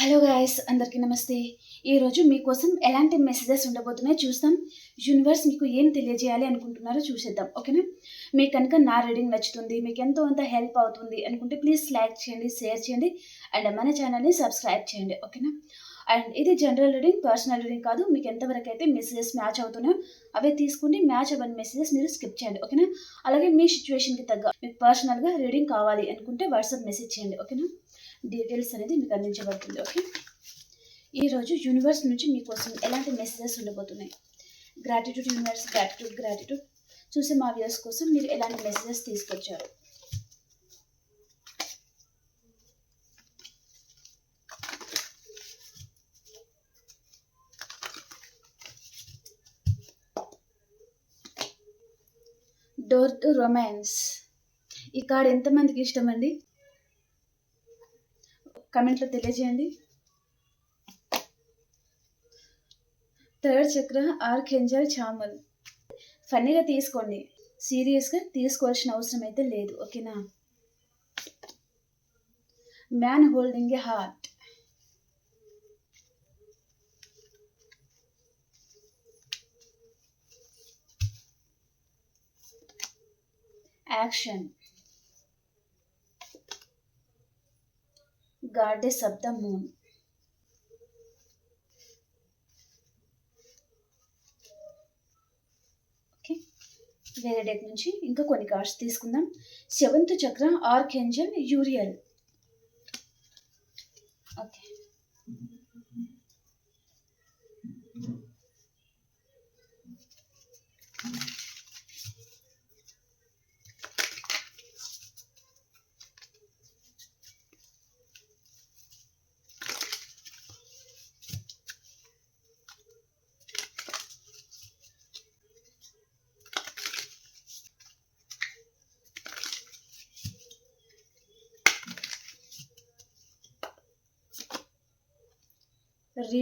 Hello guys అందరికీ నమస్తే. ఈరోజు మీకోసం ఎలాంటి మెసేజెస్ ఉండబోతున్నాయో చూస్తాం. యూనివర్స్ మీకు ఏం తెలియజేయాలి అనుకుంటున్నారో చూసేద్దాం. ఓకేనా? మీకు కనుక నా రీడింగ్ నచ్చుతుంది మీకు ఎంతో అంత హెల్ప్ అవుతుంది అనుకుంటే ప్లీజ్ లైక్ చేయండి షేర్ చేయండి అండ్ మన ఛానల్ని సబ్స్క్రైబ్ చేయండి. ఓకేనా? అండ్ ఇది జనరల్ రీడింగ్ పర్సనల్ రీడింగ్ కాదు. మీకు ఎంతవరకు అయితే మెసేజెస్ మ్యాచ్ అవుతున్నాయో అవే తీసుకుని మ్యాచ్ అవ్వని మెసేజెస్ మీరు స్కిప్ చేయండి. ఓకేనా? అలాగే మీ సిచ్యువేషన్కి తగ్గ మీకు పర్సనల్గా రీడింగ్ కావాలి అనుకుంటే వాట్సాప్ మెసేజ్ చేయండి. ఓకేనా? డీటెయిల్స్ అనేది మీకు అందించబడుతుంది ఓకే? ఈరోజు యూనివర్స్ నుంచి మీకోసం ఎలాంటి మెసేజెస్ ఉండబోతున్నాయి? గ్రాటిట్యూడ్ యూనివర్స్ గ్రాటిట్యూడ్ గ్రాటిట్యూడ్ చూసే మా వ్యూస్ కోసం మీరు ఎలాంటి మెసేజెస్ తీసుకొచ్చారు? డోర్ టు రొమాన్స్ ఈ కార్డ్ ఎంతమందికి ఇష్టం అండి కమెంట్లో తెలియజేయండి. Third chakra archangel Chamuel. ఫన్నీగా తీసుకోండి. సీరియస్గా తీసుకోవాల్సిన అవసరం అయితే లేదు ఓకేనా? Man holding a heart. Action. Goddess of the moon okay. వేరే డేట్ నుంచి ఇంకా కొన్ని కార్డ్స్ తీసుకుందాం. Seventh chakra archangel Uriel okay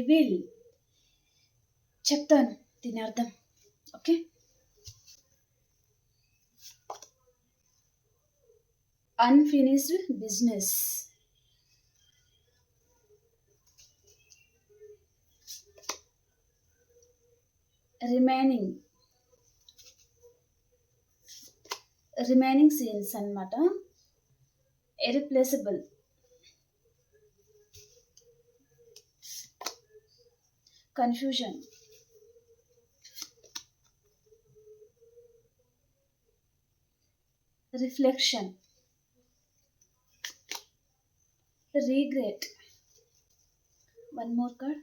reveal చెప్తాను దీని అర్థం. Okay? Unfinished business remaining remaining scenes అనమాట irreplaceable confusion reflection regret one more card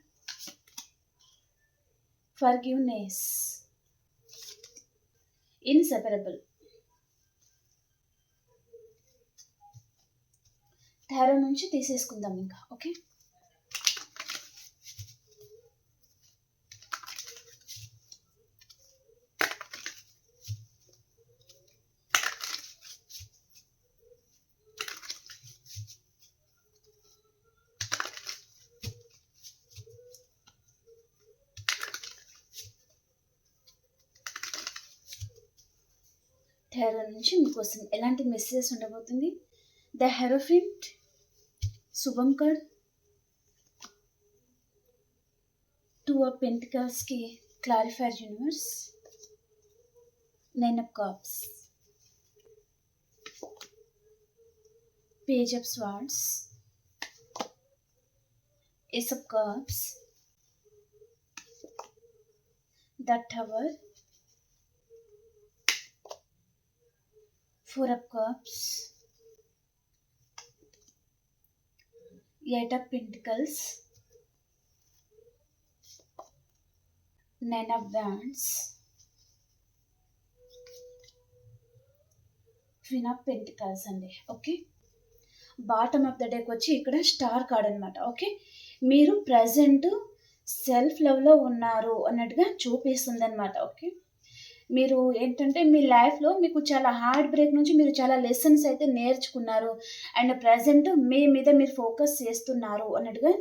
forgiveness inseparable tarot నుంచి తీసేసుకుందాం ఇంకా ఓకే కోసం ఎలాంటి మెసేజెస్ ఉండబోతుంది? The hierophant Shubhankar two of పెంటికల్స్కి clarifier universe nine of cups page of swords ace of cups the tower four of cups eight of pentacles nine of wands queen of pentacles అండి okay? Bottom of the డేకి వచ్చి ఇక్కడ star card అనమాట okay? మీరు present self లవ్లో ఉన్నారు అన్నట్టుగా చూపిస్తుంది అనమాట ఓకే? మీరు ఏంటంటే మీ లైఫ్లో మీకు చాలా హార్డ్ బ్రేక్ నుంచి మీరు చాలా లెసన్స్ అయితే నేర్చుకున్నారు. అండ్ ప్రజెంట్ మీ మీద మీరు ఫోకస్ చేస్తున్నారు అన్నట్టుగా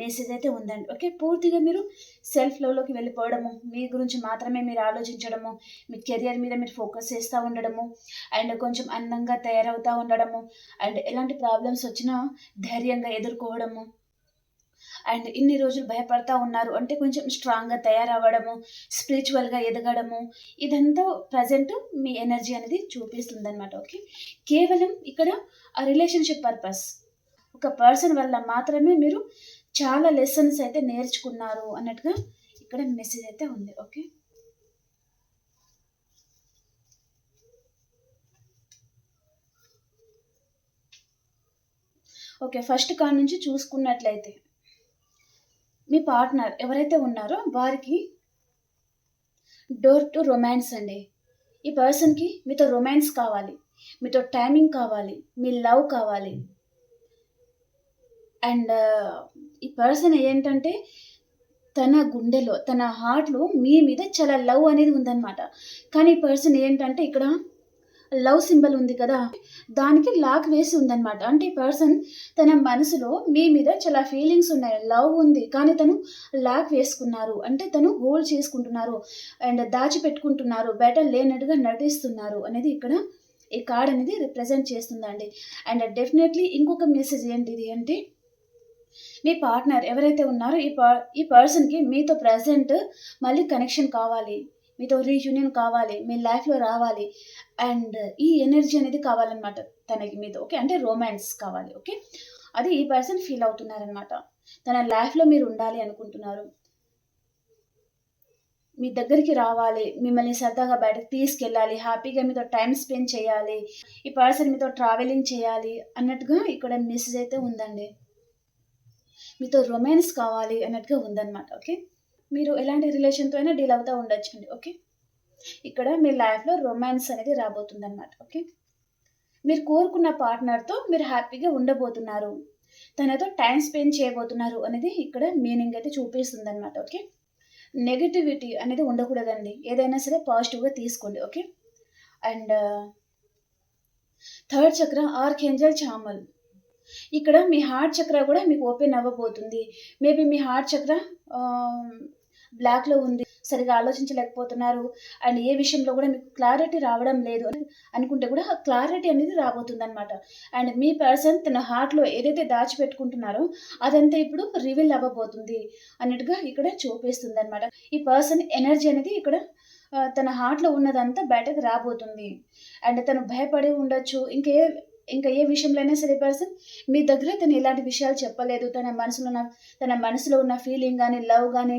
మెసేజ్ అయితే ఉందండి. ఓకే పూర్తిగా మీరు సెల్ఫ్ లవ్లోకి వెళ్ళిపోవడము మీ గురించి మాత్రమే మీరు ఆలోచించడము మీ కెరియర్ మీద మీరు ఫోకస్ చేస్తూ ఉండడము అండ్ కొంచెం అందంగా తయారవుతూ ఉండడము అండ్ ఎలాంటి ప్రాబ్లమ్స్ వచ్చినా ధైర్యంగా ఎదుర్కోవడము అండ్ ఇన్ని రోజులు భయపడతా ఉన్నారు. అంటే కొంచెం స్ట్రాంగ్గా తయారవ్వడము స్పిరిచువల్గా ఎదగడము ఇదంతా ప్రజెంట్ మీ ఎనర్జీ అనేది చూపిస్తుంది అనమాట ఓకే కేవలం ఇక్కడ ఆ రిలేషన్షిప్ పర్పస్ ఒక పర్సన్ వల్ల మాత్రమే మీరు చాలా లెసన్స్ అయితే నేర్చుకున్నారు అన్నట్టుగా ఇక్కడ మెసేజ్ అయితే ఉంది ఓకే ఓకే ఫస్ట్ కాడ నుంచి చూసుకున్నట్లయితే మీ పార్ట్నర్ ఎవరైతే ఉన్నారో వారికి డోర్ టు రొమాన్స్ అండి. ఈ పర్సన్కి మీతో రొమాన్స్ కావాలి మీతో టైమింగ్ కావాలి మీ లవ్ కావాలి. అండ్ ఈ పర్సన్ ఏంటంటే తన గుండెలో తన హార్ట్లో మీ మీద చాలా లవ్ అనేది ఉందన్నమాట. కానీ ఈ పర్సన్ ఏంటంటే ఇక్కడ లవ్ సింబల్ ఉంది కదా దానికి లాక్ వేసి ఉందన్నమాట. అంటే ఈ పర్సన్ తన మనసులో మీ మీద చాలా ఫీలింగ్స్ ఉన్నాయి. లవ్ ఉంది కానీ తను లాక్ వేసుకున్నారు. అంటే తను హోల్డ్ చేసుకుంటున్నారు అండ్ దాచిపెట్టుకుంటున్నారు. బెటర్ లేనట్టుగా నటిస్తున్నారు అనేది ఇక్కడ ఈ కార్డ్ అనేది రిప్రజెంట్ చేస్తుందండి. అండ్ డెఫినెట్లీ ఇంకొక మెసేజ్ ఏంటిది అంటే మీ పార్ట్నర్ ఎవరైతే ఉన్నారో ఈ పర్ ఈ పర్సన్కి మీతో ప్రజెంట్ మళ్ళీ కనెక్షన్ కావాలి. మీతో రీయూనియన్ కావాలి మీ లైఫ్లో రావాలి. అండ్ ఈ ఎనర్జీ అనేది కావాలన్నమాట తనకి మీతో ఓకే అంటే రొమాన్స్ కావాలి ఓకే అది ఈ పర్సన్ ఫీల్ అవుతున్నారనమాట తన లైఫ్లో మీరు ఉండాలి అనుకుంటున్నారు. మీ దగ్గరికి రావాలి మిమ్మల్ని సరదాగా బయటకు తీసుకెళ్ళాలి హ్యాపీగా మీతో టైం స్పెండ్ చేయాలి ఈ పర్సన్ మీతో ట్రావెలింగ్ చేయాలి అన్నట్టుగా ఇక్కడ మెసేజ్ అయితే ఉందండి. మీతో రొమాన్స్ కావాలి అన్నట్టుగా ఉందన్నమాట ఓకే మీరు ఎలాంటి రిలేషన్తో అయినా డీల్ అవుతూ ఉండొచ్చండి ఓకే ఇక్కడ మీ లైఫ్లో రొమాన్స్ అనేది రాబోతుంది అనమాట ఓకే మీరు కోరుకున్న పార్ట్నర్తో మీరు హ్యాపీగా ఉండబోతున్నారు. తనతో టైం స్పెండ్ చేయబోతున్నారు అనేది ఇక్కడ మీనింగ్ అయితే చూపిస్తుంది అనమాట ఓకే నెగిటివిటీ అనేది ఉండకూడదండి ఏదైనా సరే పాజిటివ్గా తీసుకోండి okay and third chakra archangel Chamuel ఇక్కడ మీ హార్ట్ చక్ర కూడా మీకు ఓపెన్ అవ్వబోతుంది. మేబీ మీ హార్ట్ చక్ర um, బ్లాక్లో ఉంది సరిగా ఆలోచించలేకపోతున్నారు. అండ్ ఏ విషయంలో కూడా మీకు క్లారిటీ రావడం లేదు అని అనుకుంటే కూడా క్లారిటీ అనేది రాబోతుంది అనమాట అండ్ మీ పర్సన్ తన హార్ట్లో ఏదైతే దాచిపెట్టుకుంటున్నారో అదంతా ఇప్పుడు రివీల్ అవ్వబోతుంది అన్నట్టుగా ఇక్కడ చూపిస్తుంది అనమాట ఈ పర్సన్ ఎనర్జీ అనేది ఇక్కడ తన హార్ట్లో ఉన్నదంతా బయటకు రాబోతుంది. అండ్ తను భయపడి ఉండొచ్చు. ఇంకే ఇంకా ఏ విషయంలో అయినా సరే పర్సన్ మీ దగ్గర తను ఎలాంటి విషయాలు చెప్పలేదు. తన మనసులో ఉన్న తన మనసులో ఉన్న ఫీలింగ్ కానీ లవ్ కానీ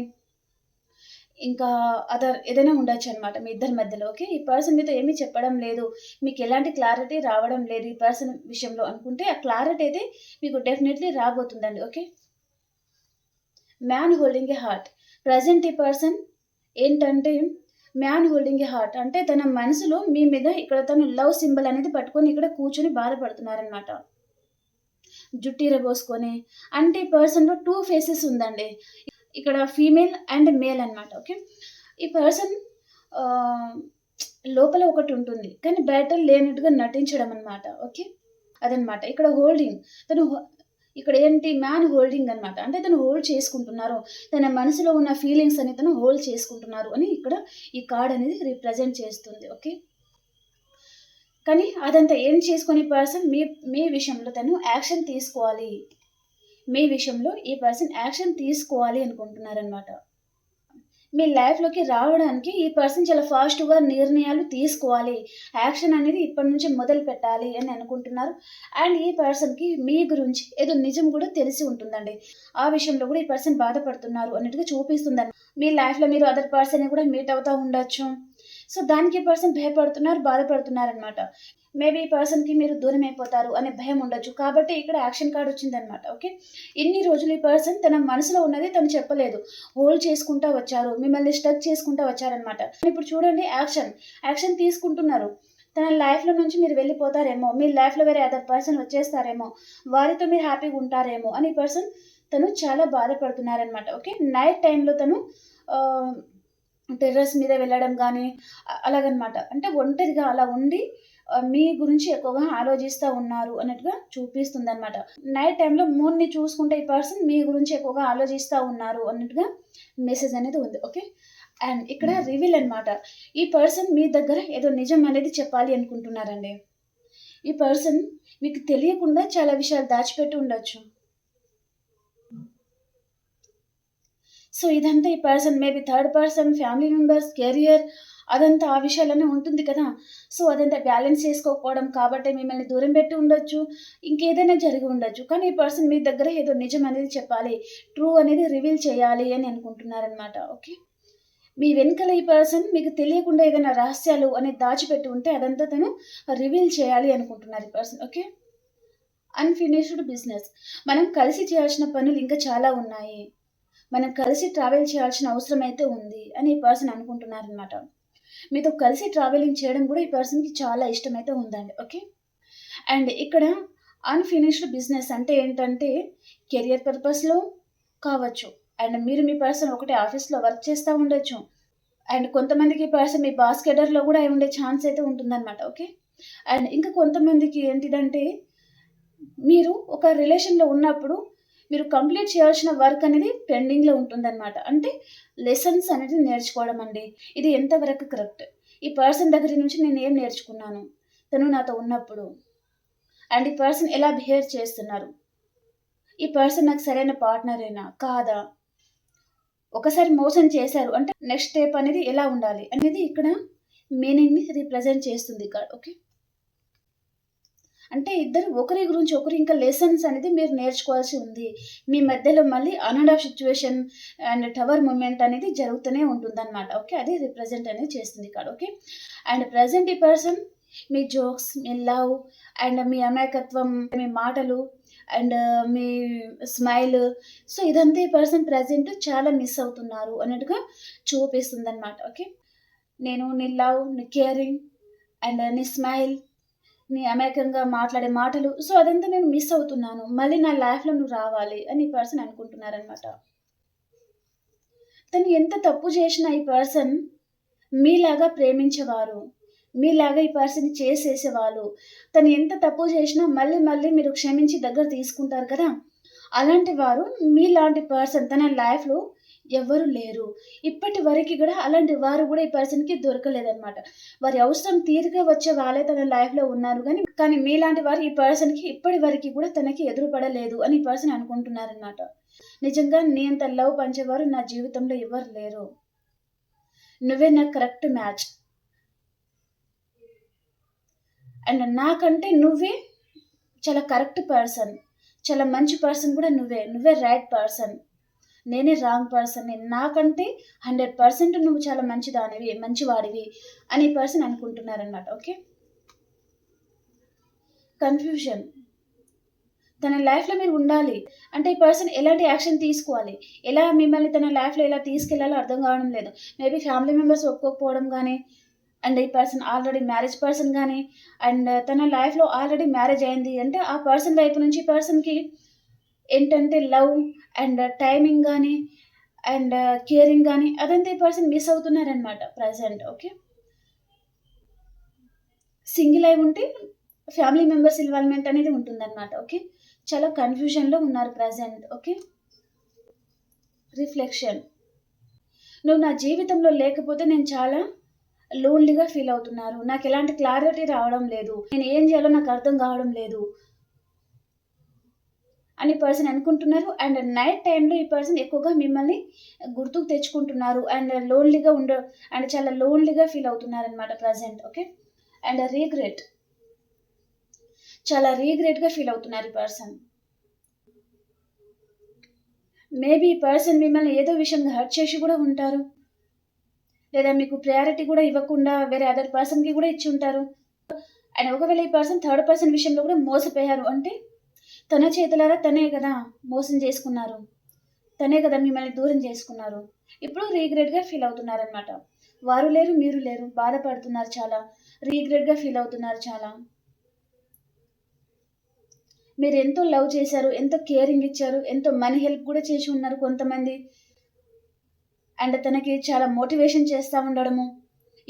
ఇంకా అదర్ ఏదైనా ఉండొచ్చు అనమాట మీ ఇద్దరి మధ్యలో ఓకే ఈ పర్సన్ మీతో ఏమీ చెప్పడం లేదు. మీకు ఎలాంటి క్లారిటీ రావడం లేదు ఈ పర్సన్ విషయంలో అనుకుంటే ఆ క్లారిటీ అయితే మీకు definitely రాబోతుందండి okay man holding a heart present ఈ పర్సన్ ఏంటంటే మ్యాన్ హోల్డింగ్ ఏ హార్ట్ అంటే తన మనసులో మీ మీద ఇక్కడ తను లవ్ సింబల్ అనేది పట్టుకొని ఇక్కడ కూర్చొని బాధపడుతున్నారనమాట జుట్టీర పోసుకొని అంటే ఈ పర్సన్లో టూ ఫేసెస్ ఉందండి. ఇక్కడ ఫీమేల్ అండ్ మేల్ అనమాట ఓకే ఈ పర్సన్ లోపల ఒకటి ఉంటుంది కానీ బయట లేనట్టుగా నటించడం అనమాట ఓకే అదనమాట ఇక్కడ హోల్డింగ్ తను ఇక్కడ ఏంటి మ్యాన్ హోల్డింగ్ అనమాట అంటే తను హోల్డ్ చేసుకుంటున్నారు తన మనసులో ఉన్న ఫీలింగ్స్ అని తను హోల్డ్ చేసుకుంటున్నారు అని ఇక్కడ ఈ కార్డ్ అనేది రిప్రజెంట్ చేస్తుంది ఓకే కానీ అదంతా ఏం చేసుకునే పర్సన్ మీ మీ విషయంలో తను యాక్షన్ తీసుకోవాలి? మీ విషయంలో ఈ పర్సన్ యాక్షన్ తీసుకోవాలి అనుకుంటున్నారనమాట మీ లైఫ్లోకి రావడానికి ఈ పర్సన్ చాలా ఫాస్ట్గా నిర్ణయాలు తీసుకోవాలి. యాక్షన్ అనేది ఇప్పటి నుంచి మొదలు పెట్టాలి అని అనుకుంటున్నారు. అండ్ ఈ పర్సన్కి మీ గురించి ఏదో నిజం కూడా తెలిసి ఉంటుందండి. ఆ విషయంలో కూడా ఈ పర్సన్ బాధపడుతున్నారు అన్నట్టుగా చూపిస్తుందండి. మీ లైఫ్లో మీరు అదర్ పర్సన్ కూడా మీట్ అవుతూ ఉండొచ్చు. సో దానికి ఈ పర్సన్ భయపడుతున్నారు బాధపడుతున్నారు అనమాట మేబీ ఈ పర్సన్కి మీరు దూరం అయిపోతారు అనే భయం ఉండొచ్చు. కాబట్టి ఇక్కడ యాక్షన్ కార్డ్ వచ్చిందనమాట ఓకే ఇన్ని రోజులు ఈ పర్సన్ తన మనసులో ఉన్నది తను చెప్పలేదు. హోల్డ్ చేసుకుంటా వచ్చారు మిమ్మల్ని స్టక్ చేసుకుంటా వచ్చారనమాట ఇప్పుడు చూడండి యాక్షన్ యాక్షన్ తీసుకుంటున్నారు. తన లైఫ్లో నుంచి మీరు వెళ్ళిపోతారేమో మీ లైఫ్లో వేరే అదర్ పర్సన్ వచ్చేస్తారేమో వారితో మీరు హ్యాపీగా ఉంటారేమో అని పర్సన్ తను చాలా బాధపడుతున్నారనమాట ఓకే నైట్ టైంలో తను టెర్రస్ మీద వెళ్ళడం కానీ అలాగనమాట అంటే ఒంటరిగా అలా ఉండి మీ గురించి ఎక్కువగా ఆలోచిస్తూ ఉన్నారు అన్నట్టుగా చూపిస్తుంది అనమాట నైట్ టైంలో మూడ్ని చూసుకుంటే ఈ పర్సన్ మీ గురించి ఎక్కువగా ఆలోచిస్తూ ఉన్నారు అన్నట్టుగా మెసేజ్ అనేది ఉంది ఓకే అండ్ ఇక్కడ రివీల్ అనమాట ఈ పర్సన్ మీ దగ్గర ఏదో నిజం అనేది చెప్పాలి అనుకుంటున్నారండి. ఈ పర్సన్ మీకు తెలియకుండా చాలా విషయాలు దాచిపెట్టి ఉండొచ్చు. సో ఇదంతా ఈ person maybe third person family members career అదంతా ఆ విషయాలనే ఉంటుంది కదా. సో అదంతా బ్యాలెన్స్ చేసుకోకపోవడం కాబట్టి మిమ్మల్ని దూరం పెట్టి ఉండొచ్చు ఇంకేదైనా జరిగి ఉండొచ్చు. కానీ ఈ పర్సన్ మీ దగ్గర ఏదో నిజం అనేది చెప్పాలి ట్రూ అనేది రివీల్ చేయాలి అని అనుకుంటున్నారనమాట ఓకే? మీ వెనుకల ఈ పర్సన్ మీకు తెలియకుండా ఏదైనా రహస్యాలు అనేది దాచిపెట్టి ఉంటే అదంతా తను రివీల్ చేయాలి అనుకుంటున్నారు ఈ పర్సన్. ఓకే? Unfinished business. మనం కలిసి చేయాల్సిన పనులు ఇంకా చాలా ఉన్నాయి. మనం కలిసి ట్రావెల్ చేయాల్సిన అవసరం అయితే ఉంది అని ఈ పర్సన్ అనుకుంటున్నారనమాట మీతో కలిసి ట్రావెలింగ్ చేయడం కూడా ఈ పర్సన్కి చాలా ఇష్టమైతే ఉందండి ఓకే అండ్ ఇక్కడ అన్ఫినిష్డ్ బిజినెస్ అంటే ఏంటంటే కెరియర్ పర్పస్లో కావచ్చు. అండ్ మీరు మీ పర్సన్ ఒకటే ఆఫీస్లో వర్క్ చేస్తూ ఉండొచ్చు. అండ్ కొంతమందికి పర్సన్ మీ బాస్కెటర్లో కూడా అయి ఉండే ఛాన్స్ అయితే ఉంటుందన్నమాట ఓకే అండ్ ఇంకా కొంతమందికి ఏంటిదంటే మీరు ఒక రిలేషన్లో ఉన్నప్పుడు మీరు కంప్లీట్ చేయాల్సిన వర్క్ అనేది పెండింగ్లో ఉంటుందన్నమాట. అంటే లెసన్స్ అనేది నేర్చుకోవడం అండి. ఇది ఎంతవరకు కరెక్ట్ ఈ పర్సన్ దగ్గర నుంచి నేను ఏం నేర్చుకున్నాను? తను నాతో ఉన్నప్పుడు. అండ్ ఈ పర్సన్ ఎలా బిహేవ్ చేస్తున్నారు? ఈ పర్సన్ నాకు సరైన పార్ట్నరేనా కాదా? ఒకసారి మోసం చేశారు. అంటే నెక్స్ట్ స్టెప్ అనేది ఎలా ఉండాలి? అనేది ఇక్కడ మీనింగ్ని రిప్రజెంట్ చేస్తుంది. ఇక్కడ ఓకే అంటే ఇద్దరు ఒకరి గురించి ఒకరు ఇంకా లెసన్స్ అనేది మీరు నేర్చుకోవాల్సి ఉంది. మీ మధ్యలో మళ్ళీ on and off situation and tower moment అనేది జరుగుతూనే ఉంటుందన్నమాట. ఓకే అది రిప్రజెంట్ అనేది చేస్తుంది ఇక్కడ. ఓకే అండ్ ప్రజెంట్ ఈ పర్సన్ మీ జోక్స్ మీ లవ్ అండ్ మీ అమాయకత్వం మీ మాటలు అండ్ uh, మీ స్మైల్ సో ఇదంతా ఈ పర్సన్ ప్రజెంట్ చాలా మిస్ అవుతున్నారు అన్నట్టుగా చూపిస్తుంది అనమాట ఓకే నేను నీ లవ్ నీ కేరింగ్ అండ్ uh, నీ స్మైల్ నీ అమెరికన్గా మాట్లాడే మాటలు. సో అదంతా నేను మిస్ అవుతున్నాను. మళ్ళీ నా లైఫ్లో నువ్వు రావాలి అని ఈ పర్సన్ అనుకుంటున్నారనమాట తను ఎంత తప్పు చేసినా ఈ పర్సన్ మీలాగా ప్రేమించేవారు. మీలాగా ఈ పర్సన్ చేసేసేవాళ్ళు. తను ఎంత తప్పు చేసినా మళ్ళీ మళ్ళీ మీరు క్షమించి దగ్గర తీసుకుంటారు కదా? అలాంటి వారు మీలాంటి పర్సన్ తన లైఫ్లో ఎవరు లేరు. ఇప్పటి వరకు కూడా అలాంటి వారు కూడా ఈ పర్సన్కి దొరకలేదనమాట వారి అవసరం తీరుగా వచ్చే వాళ్ళే తన లైఫ్లో ఉన్నారు కానీ కానీ మీలాంటి వారు ఈ పర్సన్కి ఇప్పటి వరకు కూడా తనకి ఎదురుపడలేదు అని ఈ పర్సన్ అనుకుంటున్నారనమాట నిజంగా నీ అంత లవ్ పంచేవారు నా జీవితంలో ఎవరు లేరు. నువ్వే నా కరెక్ట్ మ్యాచ్ అండ్ నాకంటే నువ్వే చాలా కరెక్ట్ పర్సన్ చాలా మంచి పర్సన్ కూడా నువ్వే. నువ్వే రైట్ పర్సన్ నేనే రాంగ్ పర్సన్ నాకంటే హండ్రెడ్ పర్సెంట్ నువ్వు చాలా మంచిదానివి మంచివాడివి అని పర్సన్ అనుకుంటున్నారన్నమాట ఓకే కన్ఫ్యూజన్ తన లైఫ్లో మీరు ఉండాలి. అంటే ఈ పర్సన్ ఎలాంటి యాక్షన్ తీసుకోవాలి? ఎలా మిమ్మల్ని తన లైఫ్లో ఎలా తీసుకెళ్ళాలో అర్థం కావడం లేదు. మేబీ ఫ్యామిలీ మెంబర్స్ ఒప్పుకోకపోవడం కానీ అండ్ ఈ పర్సన్ ఆల్రెడీ మ్యారేజ్ పర్సన్ కానీ అండ్ తన లైఫ్లో ఆల్రెడీ మ్యారేజ్ అయింది అంటే ఆ పర్సన్ వైపు నుంచి పర్సన్కి ఏంటంటే లవ్ అండ్ టైమింగ్ కానీ అండ్ కేరింగ్ కానీ అదంతా ఈ పర్సన్ మిస్ అవుతున్నారనమాట ప్రజెంట్ ఓకే? సింగిల్ అయి ఉంటే ఫ్యామిలీ మెంబర్స్ ఇన్వాల్వ్మెంట్ అనేది ఉంటుందన్నమాట ఓకే? చాలా కన్ఫ్యూజన్లో ఉన్నారు ప్రజెంట్ ఓకే? రిఫ్లెక్షన్. నువ్వు నా జీవితంలో లేకపోతే నేను చాలా లోన్లీగా ఫీల్ అవుతున్నారు. నాకు ఎలాంటి క్లారిటీ రావడం లేదు. నేను ఏం చేయాలో నాకు అర్థం కావడం లేదు. అని పర్సన్ అనుకుంటున్నారు. అండ్ నైట్ టైంలో ఈ పర్సన్ ఎక్కువగా మిమ్మల్ని గుర్తుకు తెచ్చుకుంటున్నారు. అండ్ లోన్లీగా ఉండ అండ్ చాలా లోన్లీగా ఫీల్ అవుతున్నారు అనమాట ప్రజెంట్ ఓకే అండ్ రీగ్రెట్ చాలా రీగ్రెట్గా ఫీల్ అవుతున్నారు ఈ పర్సన్ మేబీ ఈ పర్సన్ మిమ్మల్ని ఏదో విషయంగా హర్ట్ చేసి కూడా ఉంటారు. లేదా మీకు ప్రయారిటీ కూడా ఇవ్వకుండా వేరే అదర్ పర్సన్కి కూడా ఇచ్చి ఉంటారు. అండ్ ఒకవేళ ఈ పర్సన్ థర్డ్ పర్సన్ విషయంలో కూడా మోసపోయారు అంటే తన చేతులారా తనే కదా మోసం చేసుకున్నారు. తనే కదా మిమ్మల్ని దూరం చేసుకున్నారు. ఇప్పుడు రీగ్రెట్గా ఫీల్ అవుతున్నారనమాట వారు లేరు మీరు లేరు బాధపడుతున్నారు చాలా. రీగ్రెట్గా ఫీల్ అవుతున్నారు చాలా. మీరు ఎంతో లవ్ చేశారు ఎంతో కేరింగ్ ఇచ్చారు ఎంతో మనీ హెల్ప్ కూడా చేసి ఉన్నారు కొంతమంది. అండ్ తనకి చాలా మోటివేషన్ చేస్తూ ఉండడము.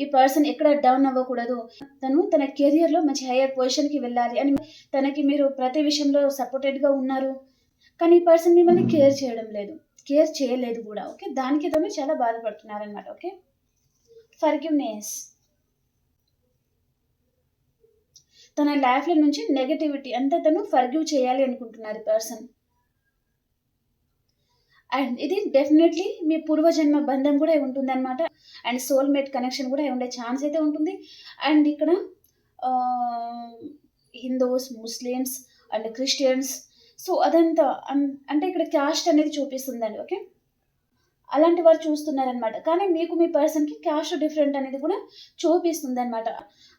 ఈ పర్సన్ ఎక్కడ డౌన్ అవ్వకూడదు. తను తన కెరియర్లో మంచి హయ్యర్ పొజిషన్కి వెళ్ళాలి అని తనకి మీరు ప్రతి విషయంలో సపోర్టెడ్గా ఉన్నారు. కానీ ఈ పర్సన్ మిమ్మల్ని కేర్ చేయడం లేదు. కేర్ చేయలేదు కూడా ఓకే దానికి తను చాలా బాధపడుతున్నారనమాట ఓకే ఫర్గివ్నెస్ తన లైఫ్లో నుంచి నెగటివిటీ అంతా తను ఫర్గివ్ చేయాలి అనుకుంటున్నారు ఈ పర్సన్ అండ్ ఇది డెఫినెట్లీ మీ పూర్వజన్మ బంధం కూడా ఉంటుందన్నమాట. అండ్ సోల్మేట్ కనెక్షన్ కూడా ఉండే ఛాన్స్ అయితే ఉంటుంది. అండ్ ఇక్కడ Hindus Muslims and Christians. So అదంతా అన్- అంటే ఇక్కడ క్యాస్ట్ అనేది చూపిస్తుందండి ఓకే? అలాంటి వారు చూస్తున్నారనమాట. కానీ మీకు మీ పర్సన్కి క్యాస్ట్ డిఫరెంట్ అనేది కూడా చూపిస్తుంది అనమాట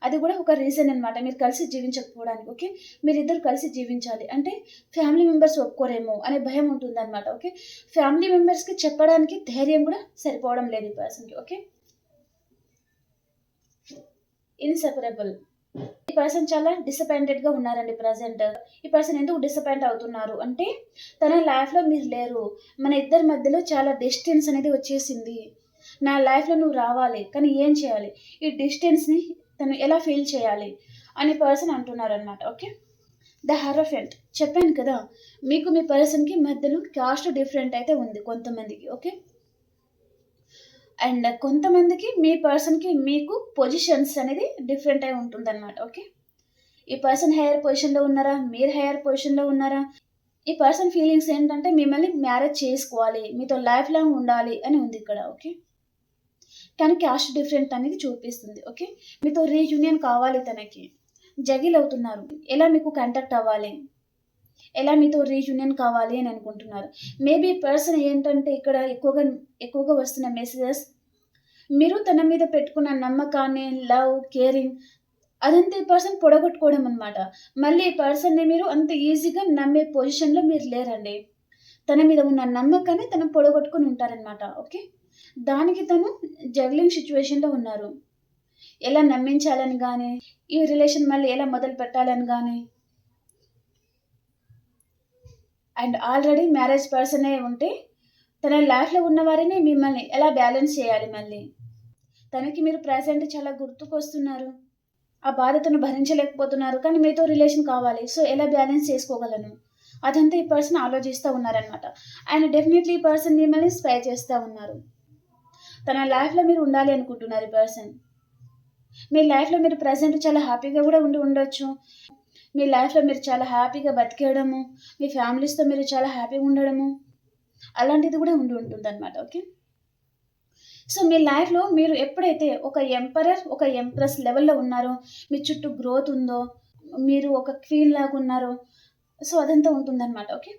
అది కూడా ఒక రీజన్ అనమాట. మీరు కలిసి జీవించకపోవడానికి ఓకే? మీరిద్దరు కలిసి జీవించాలి. అంటే ఫ్యామిలీ మెంబర్స్ ఒప్పుకోరేమో అనే భయం ఉంటుందన్నమాట ఓకే? ఫ్యామిలీ మెంబర్స్కి చెప్పడానికి ధైర్యం కూడా సరిపోవడం లేదు ఈ పర్సన్కి ఓకే? ఇన్సెపరబుల్ ఈ పర్సన్ చాలా డిసప్పాయింటెడ్గా ఉన్నారండి ప్రజెంట్ ఈ పర్సన్ ఎందుకు డిసప్పాయింట్ అవుతున్నారు అంటే తన లైఫ్లో మీరు లేరు. మన ఇద్దరి మధ్యలో చాలా డిస్టెన్స్ అనేది వచ్చేసింది. నా లైఫ్లో నువ్వు రావాలి కానీ ఏం చేయాలి? ఈ డిస్టెన్స్ని తను ఎలా ఫీల్ చేయాలి? అని పర్సన్ అంటున్నారు అనమాట ఓకే ద హరఫెంట్ చెప్పాను కదా మీకు మీ పర్సన్కి మధ్యలో కాస్ట్ డిఫరెంట్ అయితే ఉంది కొంతమందికి ఓకే అండ్ కొంతమందికి మీ పర్సన్కి మీకు పొజిషన్స్ అనేది డిఫరెంట్ అయి ఉంటుందన్నమాట ఓకే? ఈ పర్సన్ హైయర్ పొజిషన్లో ఉన్నారా? మీరు హైయర్ పొజిషన్లో ఉన్నారా? ఈ పర్సన్ ఫీలింగ్స్ ఏంటంటే మిమ్మల్ని మ్యారేజ్ చేసుకోవాలి మీతో లైఫ్ లాంగ్ ఉండాలి అని ఉంది ఇక్కడ ఓకే? కానీ క్యాస్ట్ డిఫరెంట్ అనేది చూపిస్తుంది ఓకే? మీతో రీయూనియన్ కావాలి తనకి. జగిల్ అవుతున్నారు. ఎలా మీకు కాంటాక్ట్ అవ్వాలి? ఎలా మీతో రీయూనియన్ కావాలి అని అనుకుంటున్నారు? మేబీ పర్సన్ ఏంటంటే ఇక్కడ ఎక్కువగా ఎక్కువగా వస్తున్న మెసేజెస్ మీరు తన మీద పెట్టుకున్న నమ్మకాన్ని లవ్ కేరింగ్ అదంతా ఈ పర్సన్ పొడగొట్టుకోవడం అనమాట మళ్ళీ ఈ పర్సన్ని మీరు అంత ఈజీగా నమ్మే పొజిషన్లో మీరు లేరండి. తన మీద ఉన్న నమ్మకాన్ని తను పొడగొట్టుకుని ఉంటారనమాట ఓకే? దానికి తను జగ్లింగ్ సిచ్యువేషన్లో ఉన్నారు. ఎలా నమ్మించాలని కానీ ఈ రిలేషన్ మళ్ళీ ఎలా మొదలు పెట్టాలని కానీ అండ్ ఆల్రెడీ మ్యారేజ్ పర్సనే ఉంటే తన లైఫ్లో ఉన్నవారిని మిమ్మల్ని ఎలా బ్యాలెన్స్ చేయాలి మళ్ళీ? తనకి మీరు ప్రజెంట్ చాలా గుర్తుకొస్తున్నారు. ఆ బాధతను భరించలేకపోతున్నారు. కానీ మీతో రిలేషన్ కావాలి. సో ఎలా బ్యాలెన్స్ చేసుకోగలను? అదంతా ఈ పర్సన్ ఆలోచిస్తూ ఉన్నారనమాట అండ్ డెఫినెట్లీ ఈ పర్సన్ మిమ్మల్ని స్పై చేస్తూ ఉన్నారు. తన లైఫ్లో మీరు ఉండాలి అనుకుంటున్నారు ఈ పర్సన్. మీ లైఫ్లో మీరు ప్రజెంట్ చాలా హ్యాపీగా కూడా ఉండి ఉండొచ్చు. మీ లైఫ్లో మీరు చాలా హ్యాపీగా బతికేయడము మీ ఫ్యామిలీస్తో మీరు చాలా హ్యాపీగా ఉండడము అలాంటిది కూడా ఉండి ఉంటుంది అనమాట ఓకే? సో మీ లైఫ్లో మీరు ఎప్పుడైతే ఒక ఎంపరర్ ఒక ఎంప్రెస్ లెవెల్లో ఉన్నారో మీ చుట్టూ గ్రోత్ ఉందో మీరు ఒక క్వీన్ లాగా ఉన్నారో సో అదంతా ఉంటుందన్నమాట ఓకే?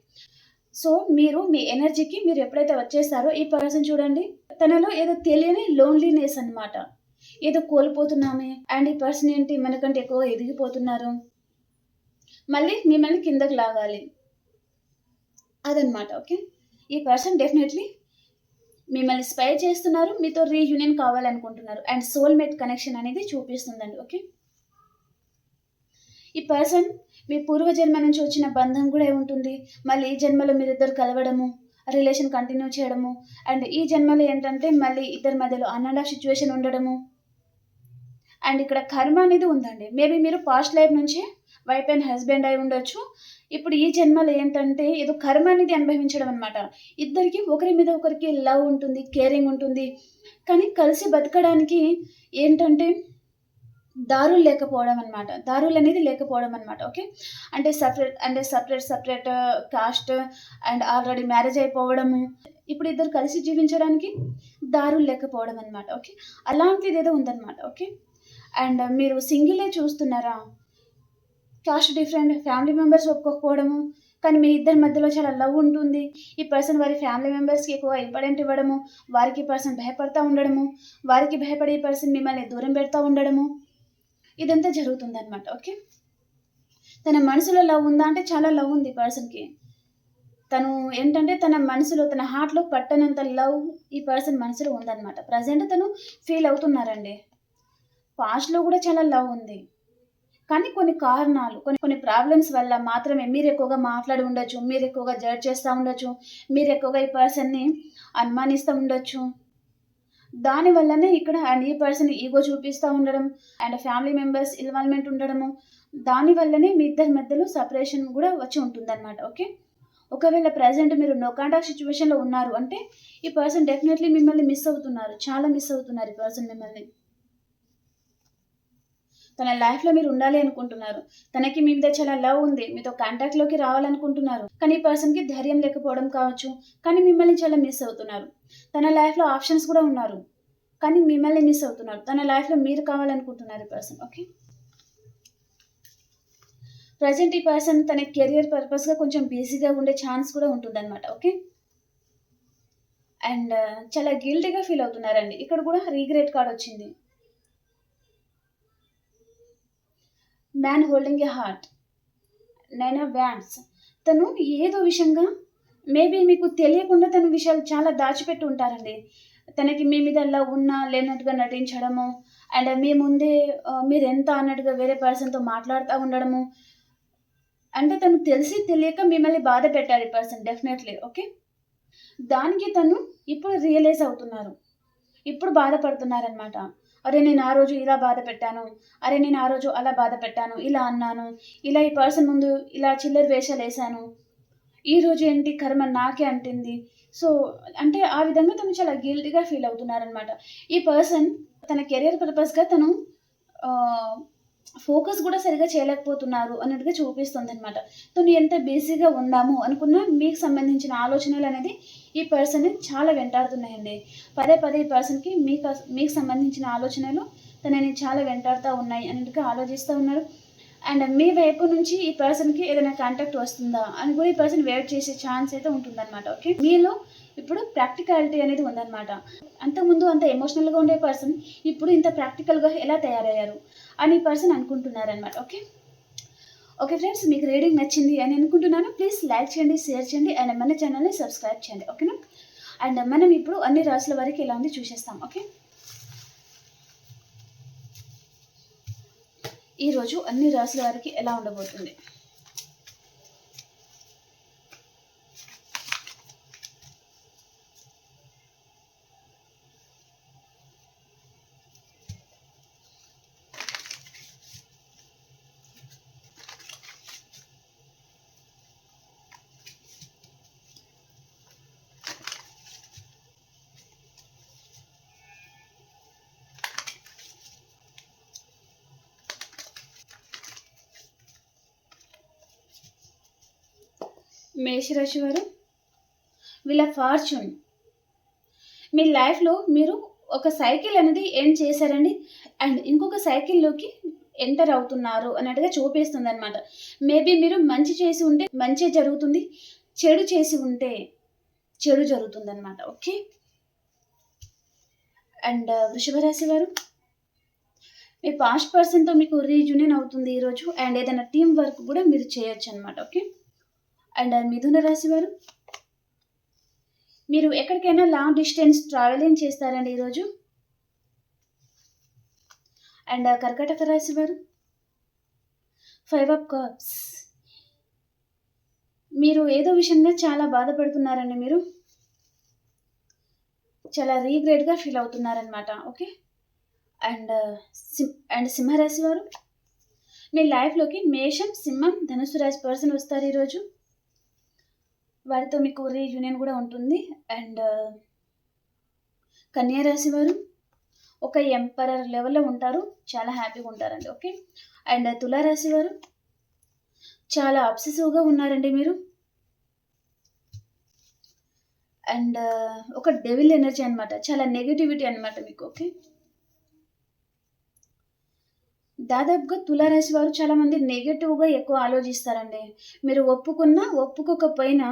సో మీరు మీ ఎనర్జీకి మీరు ఎప్పుడైతే వచ్చేస్తారో ఈ పర్సన్ చూడండి తనలో ఏదో తెలియని లోన్లీనెస్ అన్నమాట. ఏదో కోల్పోతున్నామే అండ్ ఈ పర్సన్ ఏంటి మనకంటే ఎక్కువ ఎదిగిపోతున్నారు. మళ్ళీ మిమ్మల్ని కిందకి లాగాలి. అదనమాట ఓకే? ఈ పర్సన్ డెఫినెట్లీ మిమ్మల్ని స్పై చేస్తున్నారు మీతో రీయూనియన్ కావాలనుకుంటున్నారు. అండ్ సోల్మేట్ కనెక్షన్ అనేది చూపిస్తుందండి ఓకే ఈ పర్సన్ మీ పూర్వజన్మ నుంచి వచ్చిన బంధం కూడా ఉంటుంది మళ్ళీ ఈ జన్మలో మీరిద్దరు కలవడము రిలేషన్ కంటిన్యూ చేయడము అండ్ ఈ జన్మలో ఏంటంటే మళ్ళీ ఇద్దరి మధ్యలో అన్ ఆఫ్ సిచ్యువేషన్ ఉండడము. అండ్ ఇక్కడ కర్మ అనేది ఉందండి. మేబీ మీరు పాస్ట్ లైఫ్ నుంచి వైఫ్ అండ్ హస్బెండ్ అయి ఉండొచ్చు. ఇప్పుడు ఈ జన్మలో ఏంటంటే ఏదో కర్మ అనేది అనుభవించడం అనమాట ఇద్దరికి ఒకరి మీద ఒకరికి లవ్ ఉంటుంది కేరింగ్ ఉంటుంది. కానీ కలిసి బతకడానికి ఏంటంటే దారులు లేకపోవడం అనమాట దారులు అనేది లేకపోవడం అనమాట ఓకే? అంటే సపరేట్ అంటే separate separate caste and already marriage అయిపోవడము ఇప్పుడు ఇద్దరు కలిసి జీవించడానికి దారులు లేకపోవడం అనమాట ఓకే? అలాంటిది ఏదో ఉందన్నమాట ఓకే? అండ్ మీరు సింగిలే చూస్తున్నారా? కాస్ట్ డిఫరెంట్ ఫ్యామిలీ మెంబర్స్ ఒప్పుకోకపోవడము కానీ మీ ఇద్దరి మధ్యలో చాలా లవ్ ఉంటుంది. ఈ పర్సన్ వారి ఫ్యామిలీ మెంబర్స్కి ఎక్కువ ఇంపార్టెంట్ ఇవ్వడము వారికి పర్సన్ భయపడతా ఉండడము వారికి భయపడే ఈ పర్సన్ మిమ్మల్ని దూరం పెడతా ఉండడము ఇదంతా జరుగుతుంది అనమాట ఓకే? తన మనసులో లవ్ ఉందా అంటే చాలా లవ్ ఉంది పర్సన్కి. తను ఏంటంటే తన మనసులో తన హార్ట్లో పట్టనంత లవ్ ఈ పర్సన్ మనసులో ఉందన్నమాట. ప్రజెంట్ తను ఫీల్ అవుతున్నారండి. పాస్ట్లో కూడా చాలా లవ్ ఉంది. కానీ కొన్ని కారణాలు కొన్ని కొన్ని ప్రాబ్లమ్స్ వల్ల మాత్రమే మీరు ఎక్కువగా మాట్లాడి ఉండొచ్చు మీరు ఎక్కువగా జడ్జ్ చేస్తూ ఉండొచ్చు మీరు ఎక్కువగా ఈ పర్సన్ని అనుమానిస్తూ ఉండొచ్చు. దాని వల్లనే ఇక్కడ అండ్ ఈ పర్సన్ ఈగో చూపిస్తూ ఉండడం అండ్ ఫ్యామిలీ మెంబర్స్ ఇన్వాల్వ్మెంట్ ఉండడము. దాని వల్లనే మీ ఇద్దరి మధ్యలో సపరేషన్ కూడా వచ్చి ఉంటుందన్నమాట ఓకే ఒకవేళ ప్రజెంట్ మీరు నో కాంటాక్ట్ సిచ్యువేషన్లో ఉన్నారు అంటే ఈ పర్సన్ డెఫినెట్లీ మిమ్మల్ని మిస్ అవుతున్నారు చాలా మిస్ అవుతున్నారు ఈ పర్సన్ మిమ్మల్ని. తన లైఫ్లో మీరు ఉండాలి అనుకుంటున్నారు. తనకి మీ మీద చాలా లవ్ ఉంది. మీతో కాంటాక్ట్లోకి రావాలనుకుంటున్నారు. కానీ ఈ పర్సన్కి ధైర్యం లేకపోవడం కావచ్చు. కానీ మిమ్మల్ని చాలా మిస్ అవుతున్నారు. తన లైఫ్లో ఆప్షన్స్ కూడా ఉన్నారు. కానీ మిమ్మల్ని మిస్ అవుతున్నారు. తన లైఫ్లో మీరు కావాలనుకుంటున్నారు ఈ పర్సన్ ఓకే ప్రజెంట్ ఈ పర్సన్ తన కెరియర్ పర్పస్గా కొంచెం బిజీగా ఉండే ఛాన్స్ కూడా ఉంటుందన్నమాట ఓకే అండ్ uh, చాలా గిల్టీగా ఫీల్ అవుతున్నారండి. ఇక్కడ కూడా రీగ్రెట్ కార్డ్ వచ్చింది. Man holding a heart nine of wands తను ఏదో విషయంగా మేబీ మీకు తెలియకుండా తన విషయాలు చాలా దాచిపెట్టి ఉంటారండి. తనకి మీ మీద అలా ఉన్నా లేనట్టుగా నటించడము అండ్ మీ ముందే uh, మీరు ఎంత అన్నట్టుగా వేరే పర్సన్తో మాట్లాడుతూ ఉండడము అంటే తను తెలిసి తెలియక మిమ్మల్ని బాధ పెట్టారు ఈ పర్సన్ డెఫినెట్లీ ఓకే దానికి తను ఇప్పుడు రియలైజ్ అవుతున్నారు. ఇప్పుడు బాధపడుతున్నారనమాట అరే నేను ఆ రోజు ఇలా బాధ పెట్టాను. అరే నేను ఆ రోజు అలా బాధ పెట్టాను. ఇలా అన్నాను. ఇలా ఈ పర్సన్ ముందు ఇలా చిల్లర వేషాలు వేశాను ఈ రోజు ఏంటి కర్మ నాకే అంటింది. సో అంటే ఆ విధంగా తను చాలా గిల్టీగా ఫీల్ అవుతున్నారనమాట ఈ పర్సన్ తన కెరియర్ పర్పస్గా తను ఫోకస్ కూడా సరిగా చేయలేకపోతున్నారు అన్నట్టుగా చూపిస్తుంది అనమాట తను ఎంత బిజీగా ఉందాము అనుకున్నా మీకు సంబంధించిన ఆలోచనలు అనేది ఈ పర్సన్ చాలా వెంటాడుతున్నాయండి. పదే పదే ఈ పర్సన్కి మీకు మీకు సంబంధించిన ఆలోచనలు తనని చాలా వెంటాడుతూ ఉన్నాయి అన్నట్టుగా ఆలోచిస్తూ ఉన్నారు. అండ్ మీ వైపు నుంచి ఈ పర్సన్కి ఏదైనా కాంటాక్ట్ వస్తుందా అని కూడా ఈ పర్సన్ వెయిట్ చేసే ఛాన్స్ అయితే ఉంటుందన్నమాట. ఓకే? మీలో ఇప్పుడు ప్రాక్టికాలిటీ అనేది ఉందన్నమాట. అంతకుముందు అంత ఎమోషనల్గా ఉండే పర్సన్ ఇప్పుడు ఇంత ప్రాక్టికల్గా ఎలా తయారయ్యారు అని పర్సన్ అనుకుంటున్నారనమాట ఓకే ఓకే ఫ్రెండ్స్ మీకు రీడింగ్ నచ్చింది అని అనుకుంటున్నాను. ప్లీజ్ లైక్ చేయండి షేర్ చేయండి అండ్ మన ఛానల్ని సబ్స్క్రైబ్ చేయండి. ఓకేనా అండ్ మనం ఇప్పుడు అన్ని రాసుల వరకు ఎలా ఉంది చూసేస్తాం. ఓకే ఈరోజు అన్ని రాసుల వారికి ఎలా ఉండబోతుంది? మేషరాశి వారు వీళ్ళ ఫార్చ్యూన్ మీ లైఫ్లో మీరు ఒక సైకిల్ అనేది ఎండ్ చేశారండి అండ్ ఇంకొక సైకిల్లోకి ఎంటర్ అవుతున్నారు అన్నట్టుగా చూపిస్తుంది అనమాట మేబీ మీరు మంచి చేసి ఉంటే మంచి జరుగుతుంది చెడు చేసి ఉంటే చెడు జరుగుతుంది అనమాట ఓకే అండ్ uh, వృషభ రాశి వారు మీ పాస్ట్ పర్సన్తో మీకు రీజూనియన్ అవుతుంది ఈరోజు అండ్ ఏదైనా టీం వర్క్ కూడా మీరు చేయొచ్చు అనమాట ఓకే అండ్ మిథున రాశి వారు. మీరు ఎక్కడికైనా లాంగ్ డిస్టెన్స్ ట్రావెలింగ్ చేస్తారండి ఈరోజు? అండ్ కర్కటక రాశి వారు. ఫైవ్ ఆఫ్ కప్స్ మీరు ఏదో విషయంగా చాలా బాధపడుతున్నారండి మీరు. చాలా రీగ్రెట్గా ఫీల్ అవుతున్నారనమాట ఓకే అండ్ సింహ అండ్ సింహరాశి వారు. మీ లైఫ్లోకి మేషం సింహం ధనుసు రాశి పర్సన్ వస్తారు ఈరోజు. వారితో మీకు రీయూనియన్ కూడా ఉంటుంది. అండ్ కన్యా రాశి వారు ఒక ఎంపరర్ లెవెల్లో ఉంటారు. చాలా హ్యాపీగా ఉంటారండి. ఓకే? అండ్ తులారాశి వారు చాలా అబ్సెసివ్గా ఉన్నారండి మీరు. అండ్ ఒక డెవిల్ ఎనర్జీ అనమాట చాలా నెగిటివిటీ అనమాట మీకు. ఓకే? దాదాపుగా తులారాశి వారు చాలామంది నెగిటివ్గా ఎక్కువ ఆలోచిస్తారండి. మీరు ఒప్పుకున్నా ఒప్పుకోకపోయినా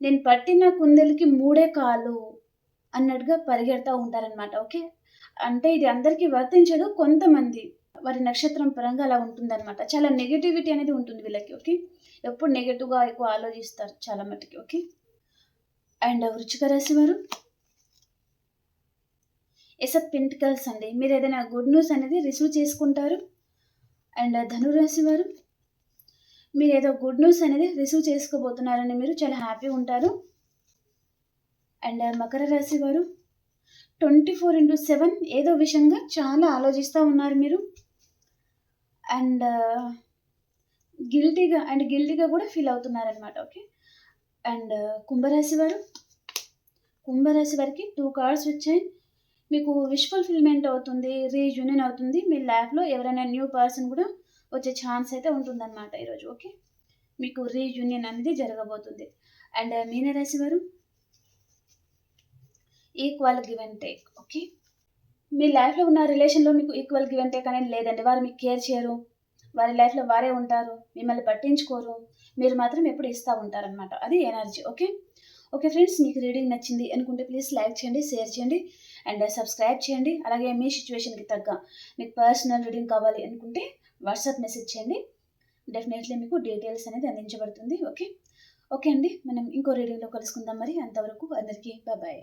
నేను పట్టిన కుందేలకి మూడే కాలు అన్నట్టుగా పరిగెడతా ఉంటారనమాట ఓకే? అంటే ఇది అందరికీ వర్తించదు కొంతమంది వారి నక్షత్రం పరంగా అలా ఉంటుందన్నమాట. చాలా నెగిటివిటీ అనేది ఉంటుంది వీళ్ళకి ఓకే? ఎప్పుడు నెగిటివ్గా ఎక్కువ ఆలోచిస్తారు చాలా మటుకి ఓకే? అండ్ వృచ్చిక రాశి వారు? ఎసప్ పెంటికల్స్ అండి. మీరు ఏదైనా గుడ్ న్యూస్ అనేది రిసీవ్ చేసుకుంటారు? అండ్ ధనురాశి uh, వారు మీరు ఏదో గుడ్ న్యూస్ అనేది రిసీవ్ చేసుకోబోతున్నారని మీరు చాలా హ్యాపీ ఉంటారు. అండ్ మకర రాశి వారు ట్వంటీ ఫోర్ ఇంటూ సెవెన్ ఏదో విషయంగా చాలా ఆలోచిస్తూ ఉన్నారు మీరు. అండ్ గిల్టీగా అండ్ గిల్టీగా కూడా ఫీల్ అవుతున్నారనమాట ఓకే అండ్ కుంభరాశి వారు కుంభరాశి వారికి టూ కార్డ్స్ వచ్చాయి. మీకు విష్ ఫుల్ఫిల్మెంట్ అవుతుంది రీయూనియన్ అవుతుంది మీ లైఫ్లో ఎవరైనా న్యూ పర్సన్ కూడా వచ్చే ఛాన్స్ అయితే ఉంటుందన్నమాట ఈరోజు ఓకే మీకు రీయూనియన్ అనేది జరగబోతుంది. అండ్ uh, మీనరాశి వారు equal give and take okay మీ లైఫ్లో ఉన్న రిలేషన్లో మీకు ఈక్వల్ గివ్ అండ్ టేక్ అనేది లేదండి. వారు మీకు కేర్ చేయరు. వారి లైఫ్లో వారే ఉంటారు. మిమ్మల్ని పట్టించుకోరు. మీరు మాత్రం ఎప్పుడు ఇస్తూ ఉంటారనమాట అది ఎనర్జీ ఓకే ఓకే ఫ్రెండ్స్ మీకు రీడింగ్ నచ్చింది అనుకుంటే ప్లీజ్ లైక్ చేయండి షేర్ చేయండి. అండ్ సబ్స్క్రైబ్ చేయండి. అలాగే మీ సిచ్యువేషన్కి తగ్గ మీకు పర్సనల్ రీడింగ్ కావాలి అనుకుంటే వాట్సాప్ మెసేజ్ చేయండి. డెఫినెట్లీ మీకు డీటెయిల్స్ అనేది అందించబడుతుంది. ఓకే ఓకే అండి. మనం ఇంకో రీడింగ్లో కలుసుకుందాం మరి. అంతవరకు అందరికీ బాయ్